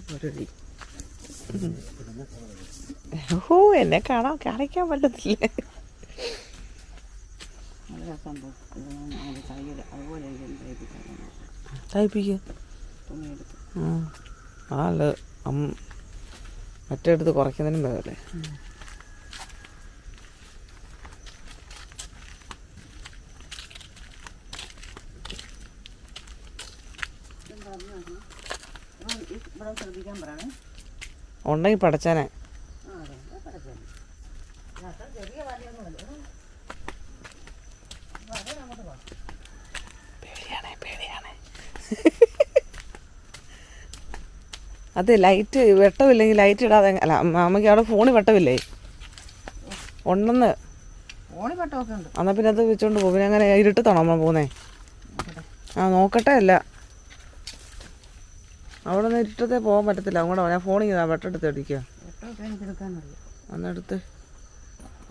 പോരടി ഓ എന്നെ കാണാൻ കാണിക്കാൻ പറ്റത്തില്ല? നല്ല സംഭവം അതിന്റെ തയ്യൽ അതുപോലെ എനിക്ക് തയ്പ്പിക്കാൻ തയ്പ്പിക്ക തുണിയെടുത്ത് ആ അല്ല അമ്മ മറ്റേ അടുത്ത് കുറയ്ക്കുന്നതിനും ഭേദമല്ലേ അപ്പം ഈ ഇവിടെ ശ്രദ്ധിക്കാൻ പറയണേ. ഉണ്ടെങ്കിൽ പടച്ചാനെ. പേടിയാണേ പേടിയാണേ. അതെ ലൈറ്റ് വെട്ടമില്ലെങ്കിൽ ലൈറ്റ് ഇടാതെ അല്ല അമ്മയ്ക്ക് അവിടെ ഫോണിൽ വെട്ടമില്ലേ ഉണ്ടെന്ന്. എന്നാ എന്നാൽ പിന്നെ അത് വെച്ചോണ്ട് പോകും പിന്നെ അങ്ങനെ ഇരുട്ടത്താണോ അമ്മ പോകുന്നേ ആ നോക്കട്ടെ അല്ല. അവിടെ നിന്ന് ഇരുട്ടത്തെ പോകാൻ പറ്റത്തില്ല. അങ്ങോട്ട് ഞാൻ ഫോണിൽ വെട്ടെടുത്ത് അടിക്കുക അന്നെടുത്ത്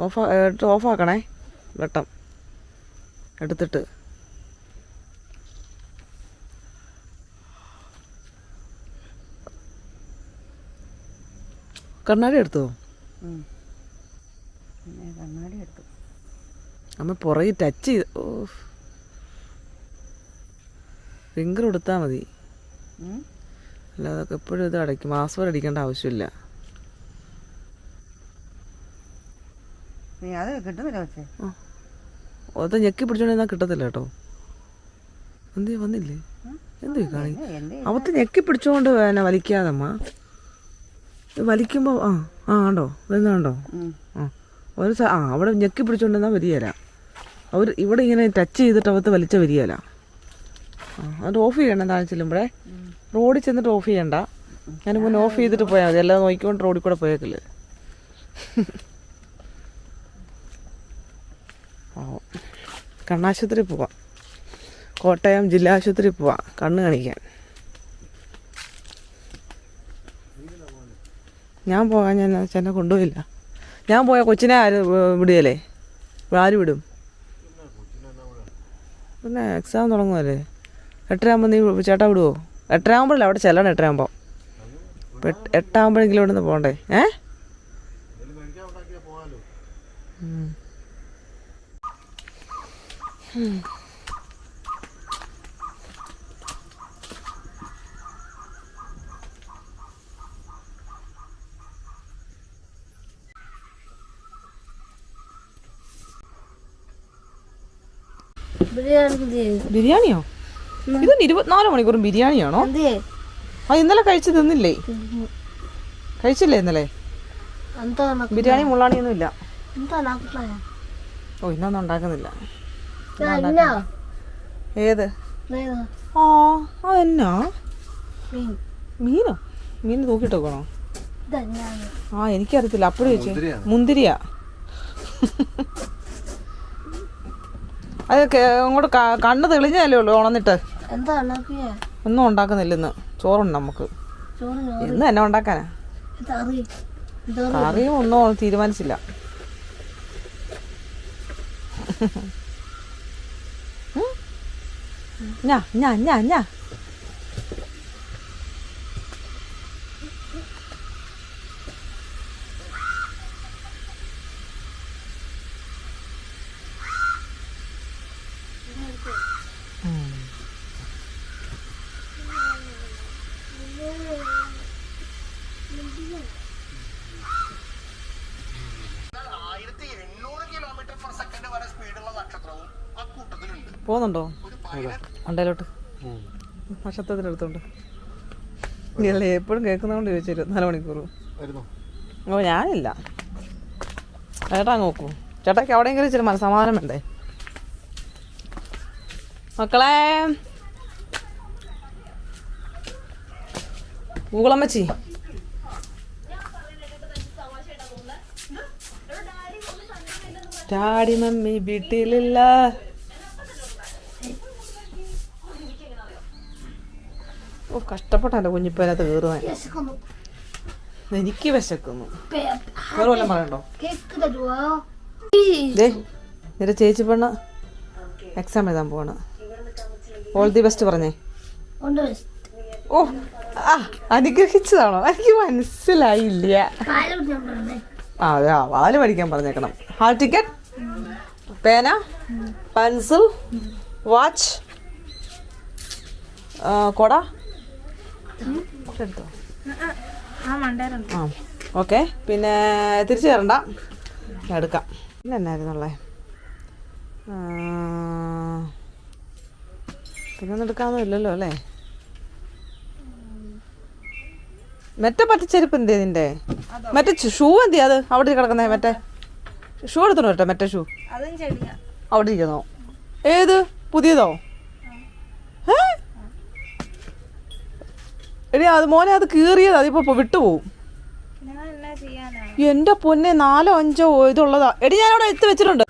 ഓഫ് എടുത്ത്. ഓഫാക്കണേ വെട്ടം. എടുത്തിട്ട്. കണ്ണാടി എടുത്തോ? കണ്ണാടി എടുത്തു. അമ്മ പുറകെ ടച്ച് ചെയ്ത്. ഓ. ഫിംഗർ കൊടുത്താൽ മതി. അല്ലാതെ എപ്പോഴും ഇത് അടയ്ക്കും. പാസ്വേഡ് അടിക്കേണ്ട ആവശ്യമില്ല. അത് ഞെക്കി പിടിച്ചോണ്ടിരുന്നാൽ കിട്ടത്തില്ല കേട്ടോ. എന്തേ വന്നില്ലേ? എന്തേ കാണി അവത്ത് ഞെക്കി പിടിച്ചോണ്ട് പിന്നെ വലിക്കാതമ്മ. വലിക്കുമ്പോ ആ ആ കണ്ടോ? വരുന്ന കണ്ടോ? ആ. ഒരു ആ അവിടെ ഞെക്കി പിടിച്ചോണ്ടിരുന്നാൽ വരികയില്ല അവർ ഇവിടെ ഇങ്ങനെ ടച്ച് ചെയ്തിട്ട് അവത്ത് വലിച്ച വരികയില്ല അത് ഓഫ് ചെയ്യണം താഴെ ചെല്ലുമ്പോഴേ. റോഡിൽ ചെന്നിട്ട് ഓഫ് ചെയ്യണ്ട. ഞാൻ മുന്നേ ഓഫ് ചെയ്തിട്ട് പോയാൽ മതി. എല്ലാം നോക്കിക്കൊണ്ട് റോഡിൽ കൂടെ പോയേക്കില്ല കണ്ണാശുപത്രി പോവാം. കോട്ടയം ജില്ലാ ആശുപത്രി പോവാം. കണ്ണ് കാണിക്കാൻ. ഞാൻ പോകാൻ ഞാൻ ചെന്നെ കൊണ്ടുപോയില്ല. ഞാൻ പോയ കൊച്ചിനെ ആര് വിടുകയല്ലേ ആര് വിടും? പിന്നെ എക്സാം തുടങ്ങുമല്ലേ എട്ടരാകുമ്പോൾ നീ ചേട്ടാ വിടുവോ? എട്ടരയാകുമ്പോഴല്ല അവിടെ ചെല്ലണം എട്ടരയാകുമ്പോൾ എട്ടാകുമ്പോഴെങ്കിലും ഇവിടെ നിന്ന് പോകണ്ടേ ഏ? ബിരിയാണിയോ? ഇതൊന്ന് ഇരുപത്തിനാല് മണിക്കൂറും ബിരിയാണിയാണോ? ആ ഇന്നലെ കഴിച്ചു തിന്നില്ലേ? കഴിച്ചില്ലേ ഇന്നലെ? ബിരിയാണി മുള്ളാണിയൊന്നും ഇല്ല. ഓ ഇന്നൊന്നും ഉണ്ടാക്കുന്നില്ല. ഏത്? ആ അതെന്നാ മീനോ? മീൻ തൂക്കിട്ട് വെക്കണോ? ആ എനിക്കറിയത്തില്ല. അപ്പഴും ചോദിച്ചു മുന്തിരിയാ? അത് കേ- അങ്ങോട്ട് കണ്ണ് തെളിഞ്ഞല്ലേ ഉള്ളൂ ഉണന്നിട്ട് എന്താ ഉണ്ടാക്കിയ ഒന്നും ഉണ്ടാക്കുന്നില്ല ഇന്ന് ചോറുണ്ട് നമുക്ക്. ഇന്ന് എന്നെ ഉണ്ടാക്കാനാ? കറിയും ഒന്നും തീരുമാനിച്ചില്ല. ഞാ ഞാ ഞാ ഞാ. പോകുന്നുണ്ടോ? അണ്ടയിലോട്ട്. നക്ഷത്രത്തിനടുത്തുണ്ട് ഇല്ല എപ്പോഴും കേൾക്കുന്നതുകൊണ്ട് ചോദിച്ചു ഇരുപത്തിനാല് മണിക്കൂർ ഓ ഞാനില്ല. ചേട്ടാ നോക്കൂ. ചേട്ടാക്ക് അവിടെയെങ്കിലും ഇച്ചിരി മനസ്സമാധാനം വേണ്ടേ? മക്കളെ. ഗൂഗിളമ്മച്ചി ഡാഡി മമ്മി വീട്ടിലില്ല. കഷ്ടപ്പെട്ട എന്റെ കുഞ്ഞിപ്പേനകത്ത് കയറുവാൻ എനിക്ക് വിശക്കുന്നു. വേറെ വല്ലതും പറയണ്ടോ? നിന്റെ ചേച്ചി പെണ്ണ് എക്സാം എഴുതാൻ പോവാണ്. ഓൾ ദി ബെസ്റ്റ് പറഞ്ഞേ. ഓ ആ അനുഗ്രഹിച്ചതാണോ? എനിക്ക് മനസ്സിലായില്ല. അതെ വാൽ പഠിക്കാൻ പറഞ്ഞേക്കണം. ഹാൾ ടിക്കറ്റ് പേന പെൻസിൽ വാച്ച് കൊട? എടുത്തോ ആ ഓക്കെ. പിന്നെ തിരിച്ചു തരണ്ട എടുക്കാം. പിന്നെ എന്നായിരുന്നുള്ളേ പിന്നെ ഒന്നും എടുക്കാനൊന്നും ഇല്ലല്ലോ അല്ലേ? മറ്റേ പച്ചച്ചെരുപ്പ് എന്തേ നിന്റെ? മറ്റേ ഷൂ എന്തിയാ അത്? അവിടെ കിടക്കുന്നേ മറ്റേ? ഷൂ എടുത്തോട്ടോ മറ്റേ ഷൂ. അവിടെ ഇരിക്കുന്നോ? ഏത്? പുതിയതോ ഏ? എടി അത് മോനെ അത് കീറിയത് അതിപ്പോ വിട്ടുപോകും എന്റെ പൊന്നെ നാലോ അഞ്ചോ ഇതുള്ളതാ. എടി ഞാൻ അവിടെ എടുത്ത് വെച്ചിട്ടുണ്ട്.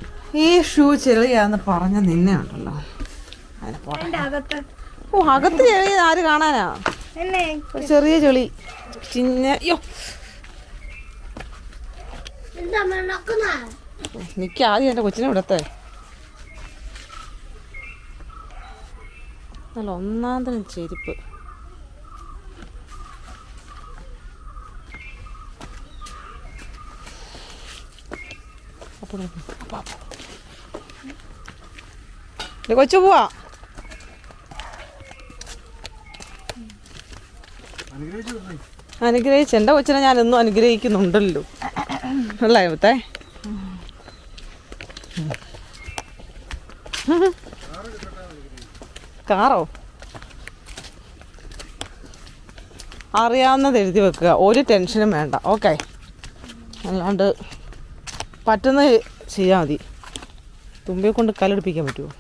ഈ ഷൂ ചെളിയാന്ന് പറഞ്ഞ നിന്നെ ഉണ്ടല്ലോ. ഓ അകത്ത് ചെളി ആര് കാണാനാ? ചെറിയ ചെളി. ചിന്ന അയ്യോ നിക്ക് ആദ്യം എന്റെ കൊച്ചിനെ വിടത്തെ നല്ല ഒന്നാം തരം ചെരുപ്പ് അപ്പൊ നോക്ക്. അപ്പൊ, അപ്പൊ. ദേ കൊച്ചു പോവാ അനുഗ്രഹിച്ചു എന്റെ കൊച്ചിനെ ഞാൻ എന്നും അനുഗ്രഹിക്കുന്നുണ്ടല്ലോ. അല്ലേ മുത്തേ കാറോ? അറിയാവുന്നത് എഴുതി വെക്കുക. ഒരു ടെൻഷനും വേണ്ട. ഓക്കെ. അല്ലാണ്ട് പറ്റുന്ന ചെയ്യാൽ മതി. തുമ്പിയെ കൊണ്ട് കല്ലെടുപ്പിക്കാൻ പറ്റുമോ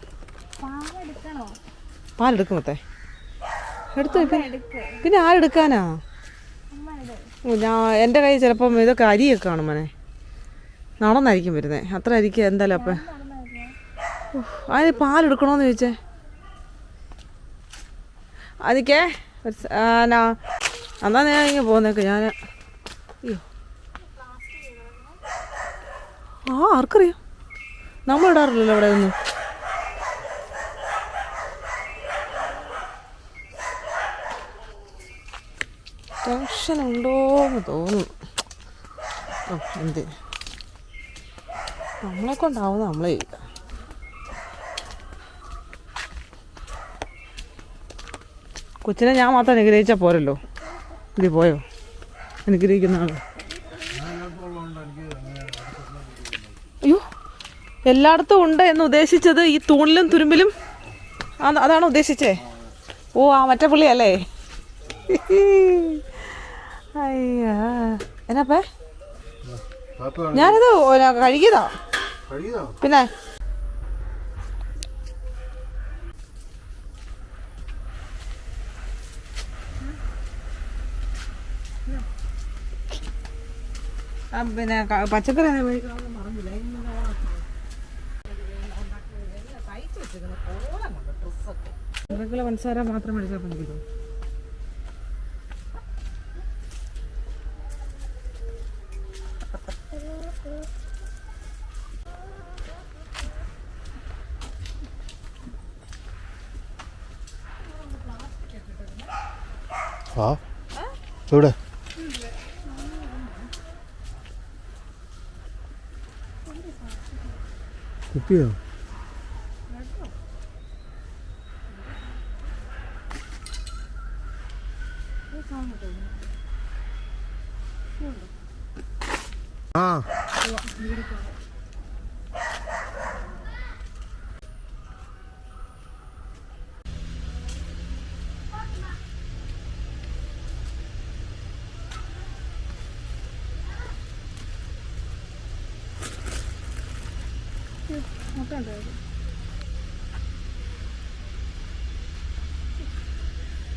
പാലെടുക്കും മത്തേ എടുത്തു. പിന്നെ ആരെടുക്കാനാ ഞാൻ എന്റെ കയ്യിൽ ചിലപ്പം ഇതൊക്കെ അരിയൊക്കെ കാണും മോനെ. നടന്നായിരിക്കും വരുന്നത് അത്ര അരിക്ക് എന്തായാലും അപ്പം. അതിന് പാലെടുക്കണോന്ന് ചോദിച്ചേ. അതിക്കേ എന്നാ ഞാൻ ഇങ്ങനെ പോകുന്നേക്ക് ഞാൻ അയ്യോ ആ ആർക്കറിയാം. നമ്മൾ ഇടാറില്ലല്ലോ ഇവിടെ ഒന്നും ടെൻഷൻ ഉണ്ടോന്ന് തോന്നുന്നു. ഓ എന്ത്? നമ്മളെ കൊണ്ടാവുന്ന നമ്മളെ ചെയ്യില്ല. കൊച്ചിനെ ഞാൻ മാത്രം അനുഗ്രഹിച്ചാൽ പോരല്ലോ. ഇത് പോയോ? അനുഗ്രഹിക്കുന്ന ആൾ അയ്യോ എല്ലായിടത്തും ഉണ്ട് എന്ന് ഉദ്ദേശിച്ചത് ഈ തൂണിലും തുരുമ്പിലും ആ- അതാണ് ഉദ്ദേശിച്ചേ. ഓ ആ മറ്റേ പുള്ളിയല്ലേ അയ്യാ. എന്നാപ്പേ ഞാനിത് കഴുകിയതാ. പിന്നെ? പിന്നെ പച്ചക്കറി ഒന്നും മേടിക്കണമെന്ന് പറഞ്ഞില്ല. ഇന്ന് കിലോ പഞ്ചസാര മാത്രം മേടിച്ചാൽ ആ? എവിടെ? കുപ്പിയോ?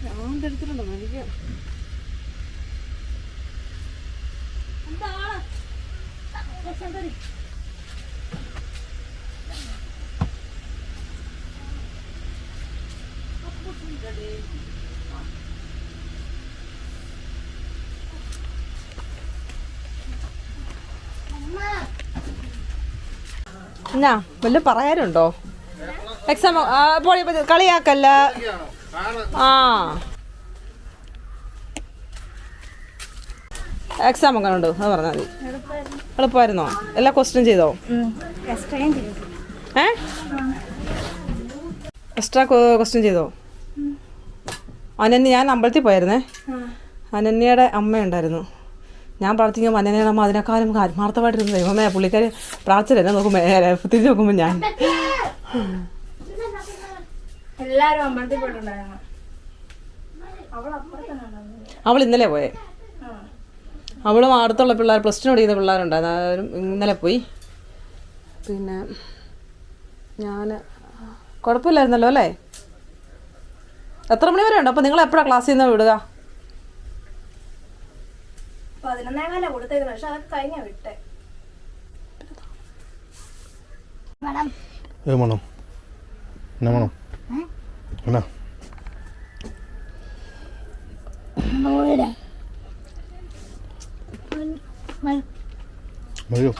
ഞാൻ തരത്തിലുണ്ടോ എനിക്ക് പറഞ്ഞാ? വല്ല പറയാനുണ്ടോ? എക്സാം കളിയാക്കല്ല. ആ. എക്സാം അങ്ങനെ ഉണ്ട് അത് പറഞ്ഞാൽ മതി. എളുപ്പമായിരുന്നോ എല്ലാ ക്വസ്റ്റ്യൻ ചെയ്തോ? ഏ? എക്സ്ട്രാ ക്വസ്റ്റ്യൻ ചെയ്തോ? അനന്യ ഞാൻ അമ്പലത്തിൽ പോയായിരുന്നേ. അനന്യയുടെ അമ്മയുണ്ടായിരുന്നു. ഞാൻ പ്രാർത്ഥിക്കുമ്പോൾ അനന്യയുടെ അമ്മ അതിനേക്കാളും ആത്മാർത്ഥമായിട്ടിരുന്നു ദൈവമേ പുള്ളിക്കാർ പ്രാർത്ഥന എന്നെ നോക്കുമ്പോൾ തിരിഞ്ഞ് നോക്കുമ്പോൾ ഞാൻ. എല്ലാവരും അമ്പലത്തിൽ പോയിട്ടുണ്ടായിരുന്നു. അവൾ ഇന്നലെ പോയേ. അവളും അടുത്തുള്ള പിള്ളേർ പ്ലസ് ടു പഠിക്കുന്ന പിള്ളേരുണ്ടായിരുന്നു. അവരും ഇന്നലെ പോയി. പിന്നെ ഞാൻ കുഴപ്പമില്ലായിരുന്നല്ലോ അല്ലേ? എത്ര മണി വരെ ഉണ്ട്? അപ്പോൾ നിങ്ങൾ എപ്പോഴാണ് ക്ലാസ്സിൽ നിന്ന് വിടുക? പതിനൊന്നേകാല കൊടുത്തേക്കുന്നത് പക്ഷെ അതൊക്കെ കഴിഞ്ഞ വിട്ടെ. ഏ മണം എന്നാ മണം എന്നാ? മതിയോ?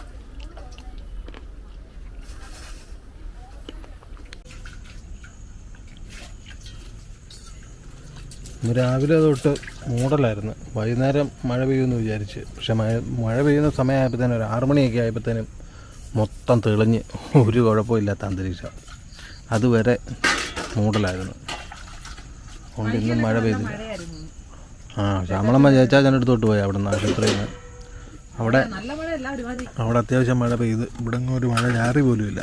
രാവിലെ തൊട്ട് മൂടലായിരുന്നു. വൈകുന്നേരം മഴ പെയ്യുമെന്ന് വിചാരിച്ച്. പക്ഷെ മഴ മഴ പെയ്യുന്ന സമയമായപ്പോഴത്തേനും ഒരു ആറു മണിയൊക്കെ ആയപ്പോഴത്തേനും മൊത്തം തെളിഞ്ഞ് ഒരു കുഴപ്പമില്ലാത്ത അന്തരീക്ഷം. അതുവരെ മൂടലായിരുന്നു. അതുകൊണ്ട് ഇന്നും മഴ പെയ്തില്ല. ആ ശ്യാമളമ്മ ചേച്ചാച്ചന്റെ അടുത്തോട്ട് പോയി അവിടെ നിന്ന് ആശുപത്രിയിൽ നിന്ന് അവിടെ അവിടെ അത്യാവശ്യം മഴ പെയ്ത് ഇവിടെ ഒരു മഴ ചാറി പോലും ഇല്ല